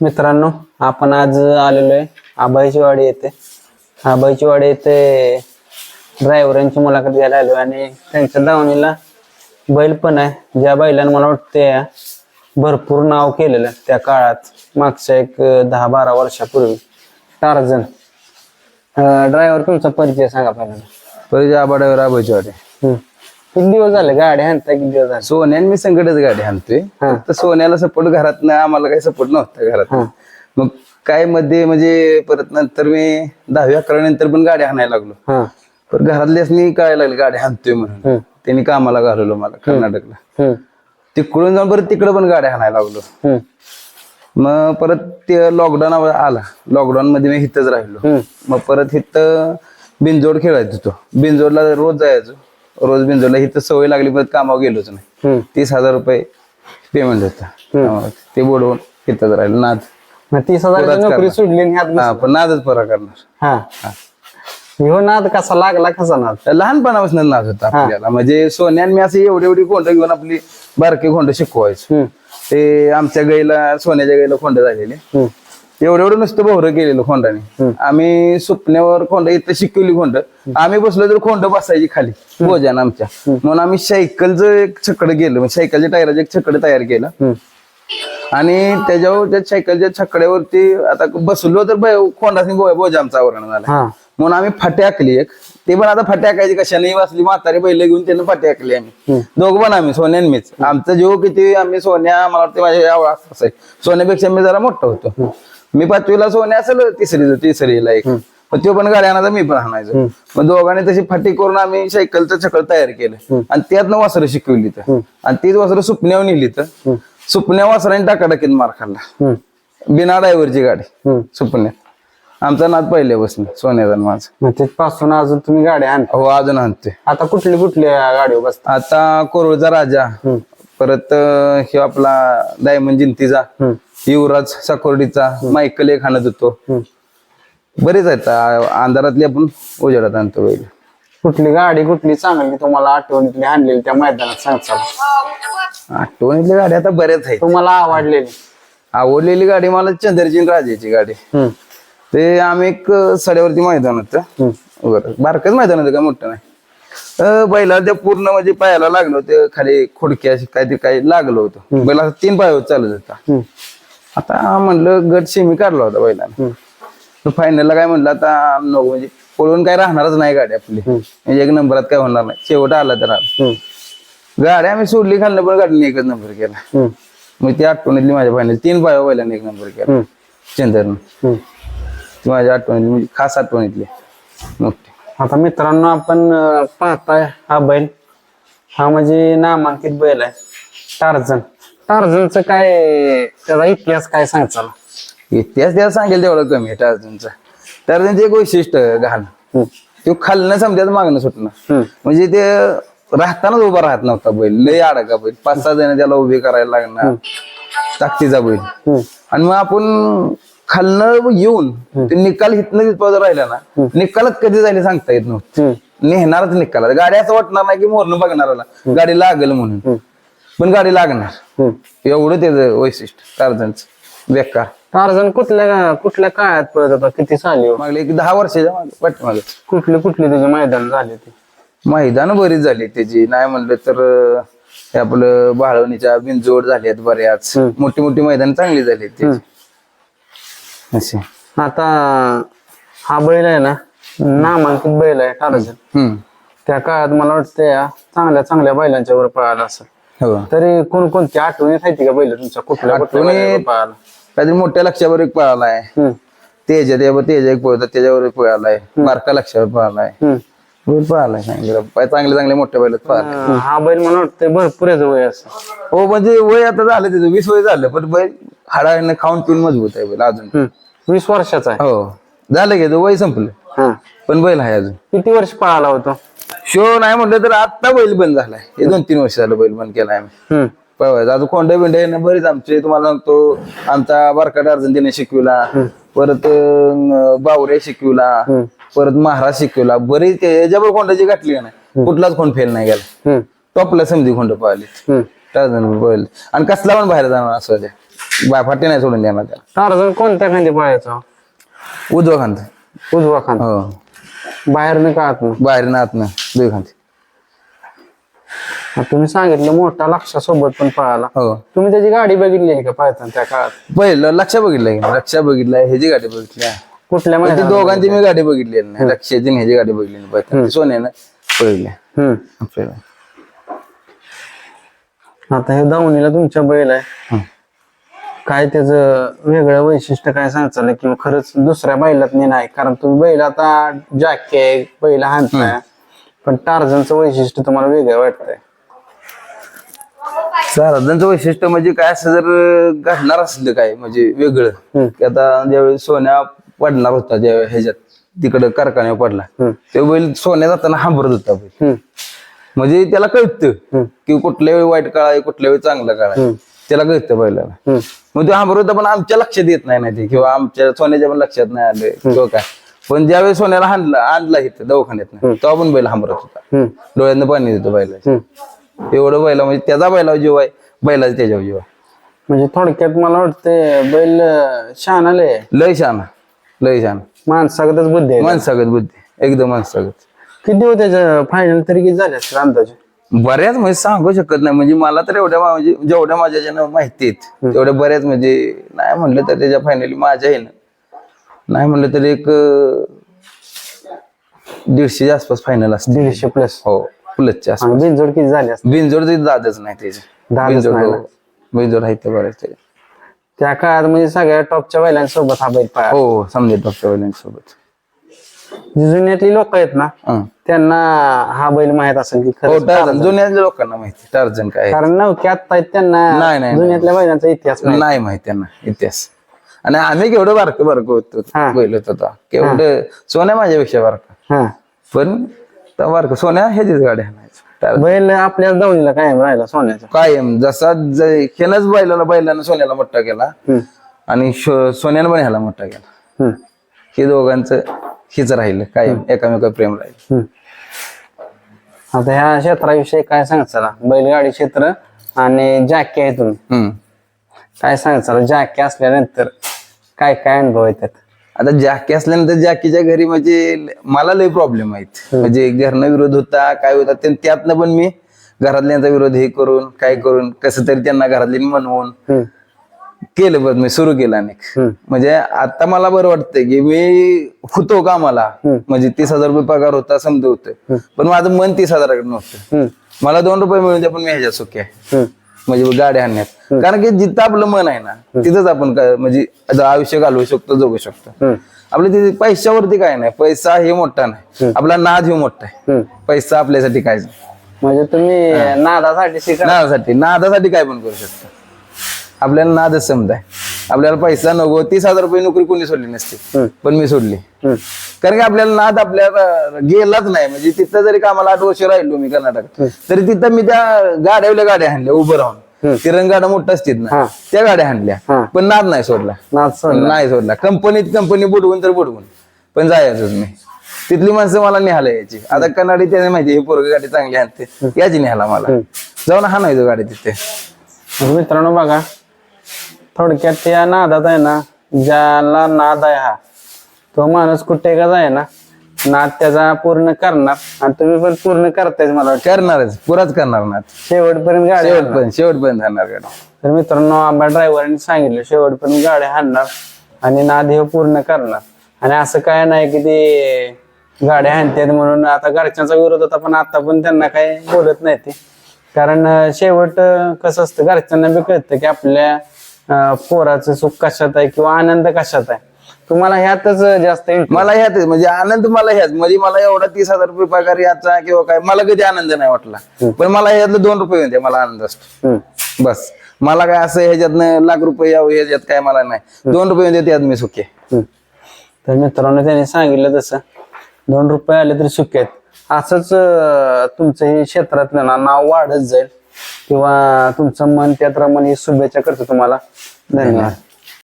मित्रांनो आपण आज आलेलो आहे. आबाईची वाडी येथे. आबाईची वाडी येथे ड्रायव्हरांची मुलाखत घ्यायला आलो आणि त्यांच्या दावणीला बैल पण आहे. ज्या बैलानं मला वाटते भरपूर नाव केलेलं त्या काळात मागच्या एक दहा बारा वर्षापूर्वी. टार्झन. ड्रायव्हर तुमचा परिचय सांगा पहिल्यांदा. पहिले आबाडावर आबाची वाटे हम्म. किती दिवस झाले गाडी आणता किती दिवस झाले? सोन्याने मी संकटच गाडी आणतोय हा. तर सोन्याला सपोर्ट घरात नाही आम्हाला काही सपोर्ट नव्हता घरात. हा. मग काय मध्ये म्हणजे परत नंतर मी दहावी अकरा नंतर पण गाडी आणायला लागलो. हा. पण घरातल्याच मी कळायला लागली गाडी आणतोय म्हणून. त्यांनी कामाला घालवलं मला कर्नाटकला. हम्म. तिकडून जाऊन परत तिकडे पण गाडी आणायला लागलो. हम्म. मग परत ते लॉकडाऊन आला. लॉकडाऊन मध्ये मी इथंच राहिलो. हम्म. मग परत इथं बिनजोड खेळायचो तो. बिनजोडला रोज जायचो. रोज बिनजोडला इथं सवय लागली परत कामावर गेलोच नाही. तीस हजार रुपये पेमेंट होतं. ते बुडवून इथंच राहिलो. नाद. मग तीस पुराच नोकरी. सोडली आणि ह्यात हा पण नादच परा करणार. हा. ह्यो नाद कसा लागला कसा नाद? लहानपणापासून नाद होता आपल्याला. म्हणजे सोन्यान मी असं एवढी एवढी खोंड घेऊन आपली बारकी खोंड शिकवायचो. हम्म. ते आमच्या गाईला सोन्याच्या गाईला खोंड झालेले. हम्म. एवढं एवढं नुसतं भोवरं केलेलं खोंडाने. आम्ही सुपण्यावर खोंड इथं शिकवली खोंड. आम्ही बसलो तर खोंड बसायची खाली भोजन आमच्या. म्हणून आम्ही सायकलचं एक छकड गेलो. म्हणजे सायकलच्या टायराचं एक छकड तयार केलं. आणि त्याच्यावर त्या सायकलच्या छकड्यावरती आता बसलो तर खोंडाने बोजा आमचा आवरण झाला. म्हणून आम्ही फाटी आखली एक. ते पण आता फाटी आकायची कशाने वाचली. म्हातारी बैल घेऊन त्यांना फाटी आखली आम्ही. दोघं पण आम्ही सोन्या आणि मीच. आमचा जीव किती आम्ही सोन्या मला वाटतं माझ्या आवड सोन्यापेक्षा मी जरा मोठा होतो. मी पाचवीला सोन्या असेल तिसरी तिसरीला एक. मग तो पण गाडी आणायचा मी पण आणायचो. मग दोघांनी तशी फाटी करून आम्ही सायकलचं छकड तयार केलं. आणि त्यातनं वासरं शिकवली तर आणि तीच वासरं सुपण्यावर नेली तर सुपण्या वासराने टाकाटाकीत मार खाल्ला. बिना ड्रायव्हरची गाडी. सुपण्यात आमचा नाद पहिल्यापासून सोन्याचा आणि माझा तिथपासून अजून तुम्ही गाडी आणता हो अजून आणते आता कुठली कुठली गाडीवर बसता? आता कोरोळचा राजा. परत हे आपला डायमंड जिंतीचा. युवराज साकोर्डीचा मायकल एक आणत होतो. बरेच आहेत. आ- अंधारातली आपण उजेडात आणतो बैल. कुठली गाडी कुठली चांगली तुम्हाला? आठवणीतली आणलेली त्या मैदानात सांगता आठवणीतली गाडी आता बऱ्याच आहेत. तुम्हाला आवडलेली. आवडलेली गाडी मला चंद्रजी आणि राजाची गाडी. हम्म. ते आम्ही एक अं, सड्यावरती मैदान होतं. बरं. बारकच मैदान होतं काय मोठं नाही. अं, बैला ते पूर्ण म्हणजे पायाला लागलं होतं. खाली खोडकी अशी ते काय लागलं होतं. बैला तीन पायावर चालत होता. हम्म. आता म्हणलं गट सेमी काढला होता बैलानं फायनलला काय म्हणलं आता नको म्हणजे पळून काय राहणारच नाही गाडी आपली. म्हणजे एक नंबरात काय होणार नाही. शेवट आला तर आला. हम्म. गाडी आम्ही सोडली खाल्लं पण गाडीने एकच नंबर केला. मग ती आठवणीतली माझ्या फायनल तीन पाया बैलाने एक नंबर केला. चंद्रनं. ती माझ्या आठवणीतली म्हणजे खास आठवणीतली. मोठी आता मित्रांनो आपण पाहताय हा बैल. हा म्हणजे नामांकित बैल आहे. टार्झन टार्झनचं काय त्याचा इतिहास काय सांगचाल इतिहास त्याला सांगेल तेवढं कमी आहे टार्झनचा टार्झनचं एक वैशिष्ट्य घाल तो खालनं समजायचं मागणं सुटणं. म्हणजे ते राहतानाच उभा राहत नव्हता बैल. लय अडका बैल. पाच सहा जण त्याला उभे करायला लागणार. ताकदीचा बैल. आणि मग आपण खालनं येऊन ते निकाल हितनं तिथपर्यंत राहिला ना निकालात कधी जायला सांगता येत नव्हतं. नेहणारच निकालात गाडी असं वाटणार नाही की मोरनं बघणाराला. गाडी लागल म्हणून. पण गाडी लागणार. एवढं त्याचं वैशिष्ट्य टार्झनचं बेकार. टार्झन कुठल्या कुठल्या काळात पळत होता? किती साली हो? मागले एक दहा वर्षाच्या मागे पाठीमागे कुठले कुठले त्याचे मैदान झाले ते मैदान बरीच झाली त्याची. नाही म्हणलं तर हे आपलं बाळवणीच्या बिनजोड झाली आहेत बऱ्याच मोठी मोठी मैदान चांगली झाली असे आता हा बैल आहे ना नामांकित बैल आहे टार्झन त्या काळात मला वाटतं या चांगल्या चांगल्या बैलांच्या वर पळाला असं हो. तरी कोणकोणती आठवणीत आहे का बैल तुमच्या? कुठल्या कुठल्या आठवणीत- काहीतरी मोठ्या लक्षावर एक पळालाय. हम्म. तेज तेज तेज एक पळतात त्याच्यावर एक पळालाय. बारका लक्षावर पळालाय. हम्म. बैल पळालाय पाय चांगले चांगले मोठ्या बैलात पळाले अं, हा बैल मला वाटतं भरपूर याचं वय असं. हो म्हणजे वय आता झालं त्याचं. वीस वय झालं पण बैल हाडाने खाऊन पिऊन मजबूत आहे बैल अजून. हम्म. वीस वर्षाचा आहे. हो. झालं की वय संपलं. हा. पण बैल आहे अजून. किती वर्ष पळाला होतो? शो नाही म्हटलं तर आता बैल बंद झालाय. हे दोन तीन वर्ष झालं बैल बंद केलाय आम्ही. पळवायचं आता कोंडे बिंडे ना बरेच आमचे. तुम्हाला सांगतो आमचा बारकाट अर्जुन तिने शिकविला परत बावरे शिकविला. परत महाराज शिकविला. बरेच याच्यावर कोंडाची गाठली का नाही? कुठलाच कोण फेल नाही गेला. टॉपला समधी कोंड पाहिली. टार्झन बैल. आणि कसला पण बाहेर जाणार असं बाय फाटी नाही सोडून देणार त्याला. टार्झन कोणत्या खांदी पळायचा? उजवा खांद. उजवा खांदा. हो. बाहेरनं का आतनं बाहेर ना आतनं दुई खांद आता तुम्ही सांगितलं मोठा लक्षासोबत पण पळाला. हो. तुम्ही त्याची गाडी बघितली आहे का पळताना त्या काळात? पहिलं लक्ष बघितलंय लक्ष बघितलंय ह्याची गाडी बघितली आहे. कुठल्या पण ती मैदानात? दोघांची मी गाडी बघितली नाही. लक्षाची आणि ह्याची गाडी बघितली नाही पहिल्यांदा. सोन्यानं बघितली हम्म. आपल्याला आता हे दावणीला तुमच्या बैल आहे. काय त्याचं वेगळं वैशिष्ट्य काय सांगचाल किंवा खरंच दुसऱ्या बैलात नाही कारण तुम्ही बैल आता जाके बैल हाणताय. पण टार्झनचं वैशिष्ट्य तुम्हाला वेगळं वाटतंय. सारदांचं वैशिष्ट्य म्हणजे काय असं जर घडणार असलं काय म्हणजे वेगळं. की आता ज्यावेळी सोन्या पडणार होता ज्यावेळी ह्याच्यात तिकडं कारखान्यावर पडला. ते बैल सोन्या जाताना हांबरत होता बैल. म्हणजे त्याला कळतं. की कुठल्या वेळी वाईट काळ आहे कुठल्या वेळी चांगला काळ आहे. त्याला कळतं हम्म. मग ते होता पण आमच्या लक्षात येत नाही ना ते किंवा आमच्या सोन्याच्या पण लक्षात नाही आलं किंवा काय. पण ज्यावेळी सोन्याला हाणला आणला इथं दवाखान्यात तेव्हा पण बैल हांबरत होता. हम्म. डोळ्यातनं पाणी देतो हम्म. एवढं बैला म्हणजे त्याचा बैलावर जीव आहे बैलाचा त्याच्यावर जीव आहे. म्हणजे थोडक्यात मला वाटतंय बैल शहाणा लय लय छान लय छान माणसागतच बुद्धी आहे. माणसागत बुद्धी एकदम माणसागत. किती हो त्याचं फायनल तरी किती झाले असतील अंदाजे? बऱ्याच म्हणजे सांगू शकत नाही. म्हणजे मला तर एवढ्या म्हणजे जेवढ्या माझ्या ज्यानं माहिती आहेत तेवढ्या बऱ्याच म्हणजे नाही म्हणलं तर त्याच्या फायनली माझ्या आहे ना. नाही म्हणलं तर एक अं, दीडशेच्या आसपास फायनल असते दीडशे प्लस हो प्लसच्या आसपास. बिनजोड किती झाले असतील? बिनजोड ते दादच नाही त्याचे. बिनजोड हो. बिनजोड आहेत ते बऱ्याच त्याचे. त्या काळात म्हणजे सगळ्या टॉपच्या बैलांसोबत हा बैल पळा हो समजे डॉक्टर सोबत जुन्यातली लोक आहेत ना. त्यांना हा बैल माहीत असेल की हो खरंच टार्झन जुन्या लोकांना माहिती टार्झन काय आहे. कारण नवक्यात आहेत त्यांना. नाही, नाही, जुन्यातल्या बैलांचा इतिहास माहीत. नाही माहिती त्यांना इतिहास. आणि आम्ही केवढं बारकं बारकं होतो हा. बैल होत होता. केवढं सोन्या माझ्यापेक्षा बारका. हा. पण बारकं. सोन्या ह्याचीच गाडी आणायचं. टार्झन. बैल आपल्या दावणीला कायम राहिला सोन्याचा. कायम. जसा ह्यानंच बैलाला बैलानं सोन्याला मोठा केला. हम्म. आणि शो- सोन्यानं पण ह्याला मोठा केला. हम्म. हे दोघांचं हिच राहिलं कायम एकामेका प्रेम राहिलं. आता ह्या क्षेत्राविषयी काय सांगचाला बैलगाडी क्षेत्र आणि जॅकी आहे तुम्ही. हम्म. काय सांगचाल जॅकी असल्यानंतर काय काय अनुभव येतात आता जॅकी असल्यानंतर जॅकीच्या घरी म्हणजे ल- मला लय प्रॉब्लेम आहेत. म्हणजे घरनं विरोध होता काय होता ते- त्यातनं पण मी घरातल्यांचा विरोध हे करून काय करून कसं तरी त्यांना घरातली म्हणवून हम्म. केलं बघ मी सुरू केलं हम्म. म्हणजे आता मला बरं वाटतंय की मी होतो कामाला म्हणजे तीस हजार रुपये पगार होता समजा होतं पण माझं मन तीस हजाराकडे नव्हतं. मला दोन रुपये मिळून द्या पण मी ह्याच्यात सुखी आहे. म्हणजे गाडी आणण्यात. कारण की जिथं आपलं मन आहे ना तिथंच आपण म्हणजे आयुष्य घालवू शकतो जगू शकतो. आपल्या तिथे पैशावरती काय नाही पैसा हे मोठा नाही. आपला नाद हे मोठा आहे. पैसा आपल्यासाठी काय. म्हणजे तुम्ही नादासाठी शिका. नादासाठी नादासाठी काय पण करू शकतो. आपल्याला नादच समजाय. आपल्याला पैसा नको तीस हजार रुपये नोकरी कोणी सोडली नसते पण मी सोडली. कारण की आपल्याला नाद आपल्याला गेलाच नाही. म्हणजे तिथं जरी कामाला आठ वर्ष राहिलो मी कर्नाटकात तरी तिथं मी त्या गाड्यावल्या गाड्या आणल्या उभं राहून. तिरंगाडा मोठा असतील ना. त्या गाड्या आणल्या. पण नाद नाही सोडला. नाही सोडला. कंपनीत कंपनी बुडवून तर बुडवून. पण जायचंच मी तिथली माणसं मला निहाला यायची. आता कन्नाडी त्याने माहिती ही पोरग गाडी चांगली आणते याची निहाला मला. जाऊन हा नाही गाडी तिथे. तर मित्रांनो बघा थोडक्यात या नादात आहे ना ज्याला नाद आहे हा तो माणूस कुठे का जाय ना नाद त्याचा पूर्ण करणार. आणि तुम्ही पण पूर्ण करतायच मला वाटतं. करणारच पुराच करणार ना शेवटपर्यंत गाडी. शेवटपर्यंत शेवटपर्यंत जाणार गाडी. तर मित्रांनो आम्हाला ड्रायव्हरने सांगितलं शेवटपर्यंत गाड्या हाणणार आणि नाद हे पूर्ण करणार. आणि असं काय नाही की ते गाड्या हाणतात म्हणून आता घरच्यांचा विरोध होता पण आता पण त्यांना काही बोलत नाही ते. कारण अं, शेवट अं, कसं असतं घरच्यांना बी कळतं की आपल्या पोराचं सुख कशात आहे किंवा आनंद कशात आहे? तुम्हाला ह्यातच जास्त. मला ह्यात म्हणजे आनंद मला ह्याच म्हणजे मला एवढा तीस हजार रुपये पगार याचा किंवा काय मला कधी आनंद नाही वाटला. पण मला ह्यातलं दोन रुपये द्या मला आनंद असतो. बस. मला काय असं ह्याच्यातनं लाख रुपये यावं ह्याच्यात काय मला नाही. दोन रुपये द्या त्यात मी सुखी. तर मित्रांनो त्यांनी सांगितलं तसं. दोन रुपये आले तरी सुखे आहेत. असंच तुमचं हे क्षेत्रातलं ना नाव वाढत जाईल. किंवा तुमचं मन त्यात रमण ही शुभेच्छा करतो तुम्हाला. धन्यवाद.